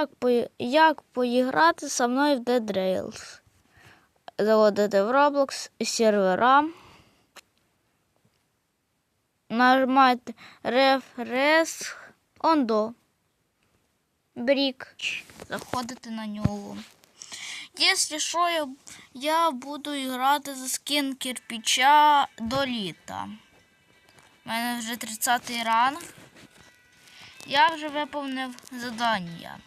Як, по... як поіграти со мною в Dead Rails? Заводити в Roblox сервера. Нажимайте Refresh Ондо. Брік. Заходите на нього. Якщо що, я, я буду грати за скін кирпича до літа. У мене вже 30 ранг. Я вже виповнив задання.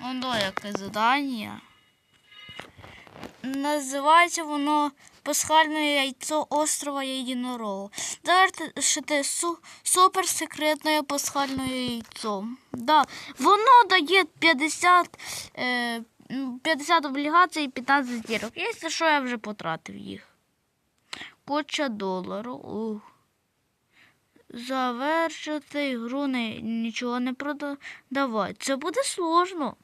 Ондо яке задання. Називається воно Пасхальне яйцо острова єдинорогу. Завершити су суперсекретне пасхальне яйцо. Да, воно дає 50, е, 50 облігацій і 15 зірок. Якщо що, я вже потратив їх. Куча долару. Ух. Завершити ігру не, нічого не продавати. Це буде сложно.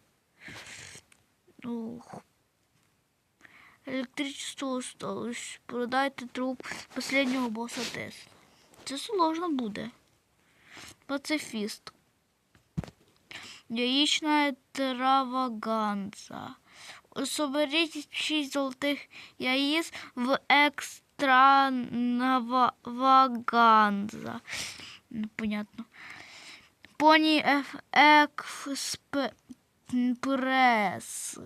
Ух. Электричество осталось. Продайте труп последнього боса Тесла. Це сложно буде. Пацифіст. Яичная траваганза. Соберіть 6 золотих яиц в екстраваганза. Непонятно. Поні еф експрес.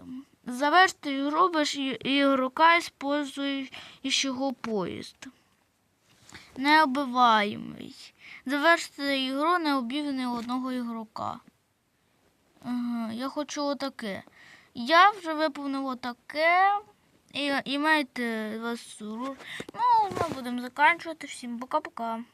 Завершити і- ігрока, используючого поїзд. Необиваємий. Завершити ігру, не убив ні одного ігрока. Я хочу отаке. Я вже виповнив отаке. І, і маєте вас сурур. Ну, ми будемо закінчувати. Всім пока-пока.